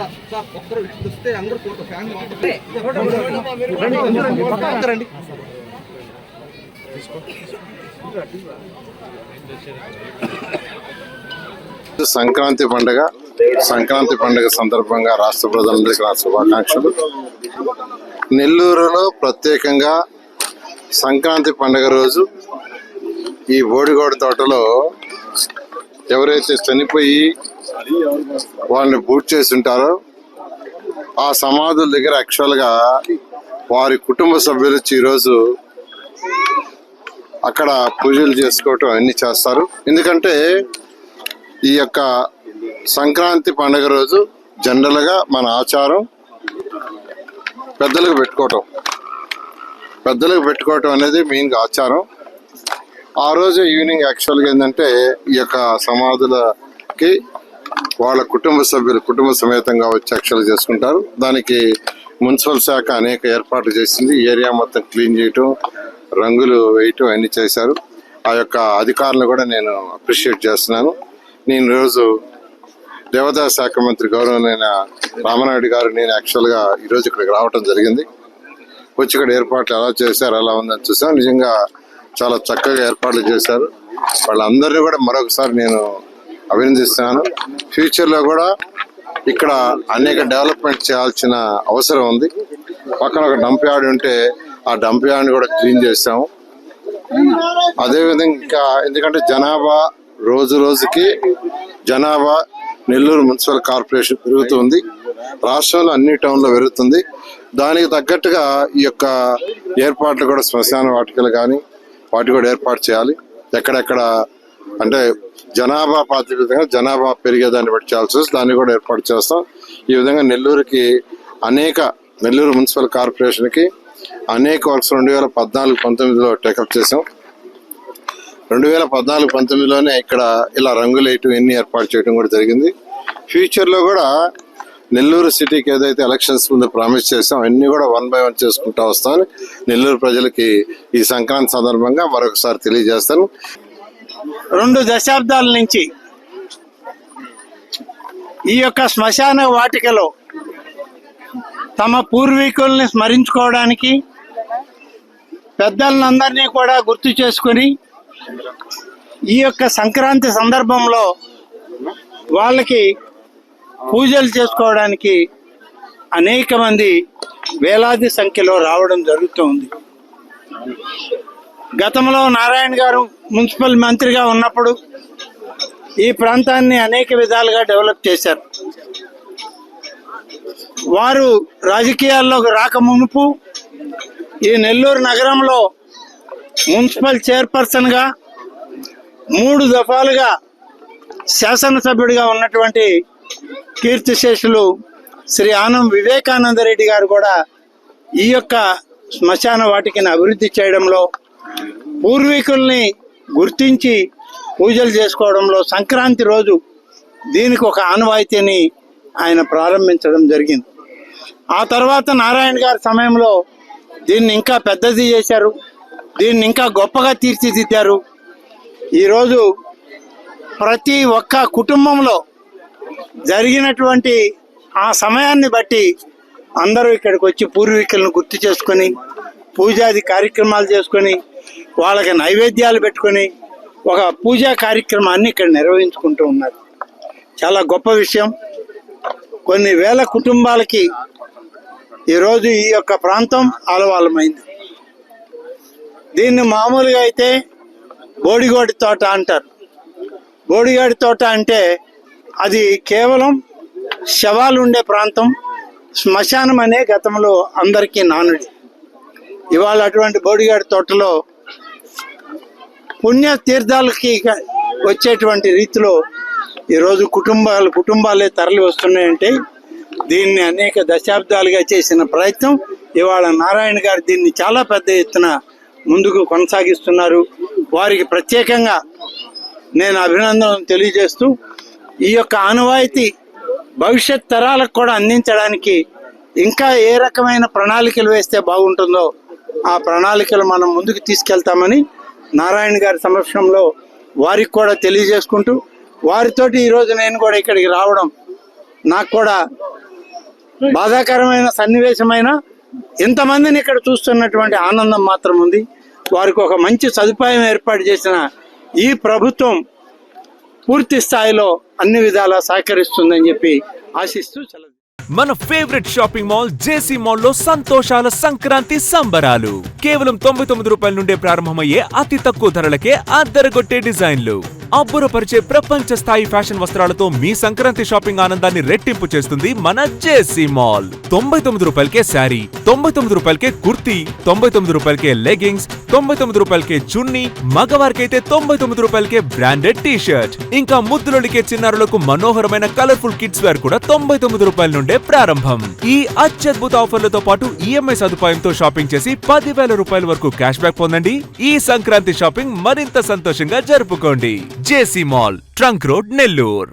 ఒక్కరు ఇటు వస్తే అందరూ ఫోటో ఫ్యామిలీ రండి. రండి. సంక్రాంతి పండుగ సంక్రాంతి పండుగ సందర్భంగా రాష్ట్ర ప్రజలందరికీ నా శుభాకాంక్షలు. నెల్లూరులో ప్రత్యేకంగా సంక్రాంతి పండుగ రోజు ఈ బోడిగోడ తోటలో ఎవరైతే చనిపోయి వాళ్ళని బూట్ చేసి ఉంటారో ఆ సమాధుల దగ్గర యాక్చువల్గా వారి కుటుంబ సభ్యులు వచ్చి ఈరోజు అక్కడ పూజలు చేసుకోవటం అన్ని చేస్తారు. ఎందుకంటే ఈ యొక్క సంక్రాంతి పండుగ రోజు జనరల్గా మన ఆచారం పెద్దలకు పెట్టుకోవటం. పెద్దలకు పెట్టుకోవటం అనేది మెయిన్గా ఆచారం. ఆ రోజు ఈవినింగ్ యాక్చువల్గా ఏంటంటే ఈ యొక్క సమాధులకి వాళ్ళ కుటుంబ సభ్యులు కుటుంబ సమేతంగా వచ్చి యాక్చువల్ చేసుకుంటారు. దానికి మున్సిపల్ శాఖ అనేక ఏర్పాట్లు చేసింది. ఏరియా మొత్తం క్లీన్ చేయటం రంగులు వేయటం అన్ని చేశారు. ఆ యొక్క అధికారులను కూడా నేను అప్రిషియేట్ చేస్తున్నాను. నేను రోజు దేవాదాయ శాఖ మంత్రి గౌరవమైన రామనాయుడు గారు నేను యాక్చువల్గా ఈరోజు ఇక్కడికి రావటం జరిగింది. వచ్చి ఇక్కడ ఏర్పాట్లు ఎలా చేశారు ఎలా ఉందని చూసాం నిజంగా చాలా చక్కగా ఏర్పాట్లు చేశారు. వాళ్ళందరినీ కూడా మరొకసారి నేను అభినందిస్తున్నాను. ఫ్యూచర్లో కూడా ఇక్కడ అనేక డెవలప్మెంట్ చేయాల్సిన అవసరం ఉంది. పక్కన ఒక డంప్ యార్డ్ ఉంటే ఆ డంప్ యార్డ్ని కూడా క్లీన్ చేసాము అదేవిధంగా ఇంకా ఎందుకంటే జనాభా రోజు రోజుకి జనాభా నెల్లూరు మున్సిపల్ కార్పొరేషన్ పెరుగుతుంది. రాష్ట్రంలో అన్ని టౌన్లో పెరుగుతుంది. దానికి తగ్గట్టుగా ఈ యొక్క ఏర్పాట్లు కూడా శ్మశాన వాటికలు కానీ వాటి కూడా ఏర్పాటు చేయాలి. ఎక్కడెక్కడ అంటే జనాభా ప్రాతిపదికగా జనాభా పెరిగేదాన్ని బట్టి చేయాల్సి వస్తుంది. దాన్ని కూడా ఏర్పాటు చేస్తాం. ఈ విధంగా నెల్లూరుకి అనేక నెల్లూరు మున్సిపల్ కార్పొరేషన్కి అనేక వర్క్స్ రెండు వేల పద్నాలుగు పంతొమ్మిదిలో టేకప్ చేసాం రెండు వేల పద్నాలుగు పంతొమ్మిదిలోనే ఇక్కడ ఇలా రంగులు వేయటం ఎన్ని ఏర్పాటు చేయడం కూడా జరిగింది. ఫ్యూచర్లో కూడా నెల్లూరు సిటీకి ఏదైతే ఎలక్షన్స్ ముందు ప్రామిస్ చేసాం అన్ని కూడా వన్ బై వన్ చేసుకుంటా వస్తామని నెల్లూరు ప్రజలకి ఈ సంక్రాంతి సందర్భంగా మరొకసారి తెలియజేస్తాను. రెండు దశాబ్దాల నుంచి ఈ యొక్క శ్మశాన వాటికలో తమ పూర్వీకుల్ని స్మరించుకోవడానికి పెద్దలందరినీ కూడా గుర్తు చేసుకుని ఈ యొక్క సంక్రాంతి సందర్భంలో వాళ్ళకి పూజలు చేసుకోవడానికి అనేక మంది వేలాది సంఖ్యలో రావడం జరుగుతుంది. గతంలో నారాయణ గారు మున్సిపల్ మంత్రిగా ఉన్నప్పుడు ఈ ప్రాంతాన్ని అనేక విధాలుగా డెవలప్ చేశారు. వారు రాజకీయాల్లోకి రాక మునుపు ఈ నెల్లూరు నగరంలో మున్సిపల్ చైర్పర్సన్గా మూడు దఫాలుగా శాసనసభ్యుడిగా ఉన్నటువంటి కీర్తిశేషులు శ్రీ ఆనం వివేకానంద రెడ్డి గారు కూడా ఈ యొక్క శ్మశాన వాటికని అభివృద్ధి చేయడంలో పూర్వీకుల్ని గుర్తించి పూజలు చేసుకోవడంలో సంక్రాంతి రోజు దీనికి ఒక ఆనవాయితీని ఆయన ప్రారంభించడం జరిగింది. ఆ తర్వాత నారాయణ గారి సమయంలో దీన్ని ఇంకా పెద్దది చేశారు. దీన్ని ఇంకా గొప్పగా తీర్చిదిద్దారు. ఈరోజు ప్రతి ఒక్క కుటుంబంలో జరిగినటువంటి ఆ సమయాన్ని బట్టి అందరూ ఇక్కడికి వచ్చి పూర్వీకులను గుర్తు చేసుకొని పూజాది కార్యక్రమాలు చేసుకొని వాళ్ళకి నైవేద్యాలు పెట్టుకొని ఒక పూజా కార్యక్రమాన్ని ఇక్కడ నిర్వహించుకుంటూ ఉన్నారు. చాలా గొప్ప విషయం. కొన్ని వేల కుటుంబాలకి ఈరోజు ఈ యొక్క ప్రాంతం ఆలవాలమైంది. దీన్ని మామూలుగా అయితే బోడిగోడి తోట అంటారు. బోడిగాడి తోట అంటే అది కేవలం శవాలు ఉండే ప్రాంతం శ్మశానం అనే గతంలో అందరికీ నానుడి. ఇవాళ అటువంటి బోడిగాడి తోటలో పుణ్య తీర్థాలకి వచ్చేటువంటి రీతిలో ఈరోజు కుటుంబాలు కుటుంబాలే తరలి వస్తున్నాయంటే దీన్ని అనేక దశాబ్దాలుగా చేసిన ప్రయత్నం. ఇవాళ నారాయణ గారు దీన్ని చాలా పెద్ద ఎత్తున ముందుకు కొనసాగిస్తున్నారు. వారికి ప్రత్యేకంగా నేను అభినందనలు తెలియజేస్తూ ఈ యొక్క ఆనవాయితీ భవిష్యత్ తరాలకు కూడా అందించడానికి ఇంకా ఏ రకమైన ప్రణాళికలు వేస్తే బాగుంటుందో ఆ ప్రణాళికలు మనం ముందుకు తీసుకెళ్తామని నారాయణ గారి సమక్షంలో వారికి కూడా తెలియజేసుకుంటూ వారితోటి ఈరోజు నేను కూడా ఇక్కడికి రావడం నాకు కూడా బాధాకరమైన సన్నివేశమైన ఇంతమందిని ఇక్కడ చూస్తున్నటువంటి ఆనందం మాత్రం ఉంది. వారికి ఒక మంచి సదుపాయం ఏర్పాటు చేసిన ఈ ప్రభుత్వం పూర్తి స్థాయిలో అన్ని విధాలా సహకరిస్తుందని చెప్పి ఆశిస్తూ మన ఫేవరెట్ షాపింగ్ మాల్ జేసీ మాల్లో సంతోషాల సంక్రాంతి సంబరాలు. కేవలం తొంభై తొమ్మిది రూపాయల నుండే ప్రారంభమయ్యే అతి తక్కువ ధరలకే అద్దరగొట్టే డిజైన్లు. అబ్బురపరిచే ప్రపంచ స్థాయి ఫ్యాషన్ వస్త్రాలతో మీ సంక్రాంతి షాపింగ్ ఆనందాన్ని రెట్టింపు చేస్తుంది మన జేసీ మాల్. తొంభై తొమ్మిది రూపాయలకే శారీ తొంభై తొమ్మిది రూపాయలకే కుర్తీ తొంభై తొమ్మిది రూపాయలకే లెగింగ్స్ తొంభై తొమ్మిది రూపాయలకే చున్నీ మగవారికైతే తొంభై తొమ్మిది రూపాయలకే బ్రాండెడ్ టీ షర్ట్ ఇంకా ముద్దులొడికే చిన్నారులకు మనోహరమైన కలర్ఫుల్ కిడ్స్ వేర్ కూడా తొంభై తొమ్మిది రూపాయల నుండే ప్రారంభం. ఈ అత్యద్భుత ఆఫర్లతో పాటు ఈఎంఐ సదుపాయంతో షాపింగ్ చేసి పదివేల రూపాయల వరకు క్యాష్ బ్యాక్ పొందండి. ఈ సంక్రాంతి షాపింగ్ మరింత సంతోషంగా జరుపుకోండి. JC mall trunk road Nellore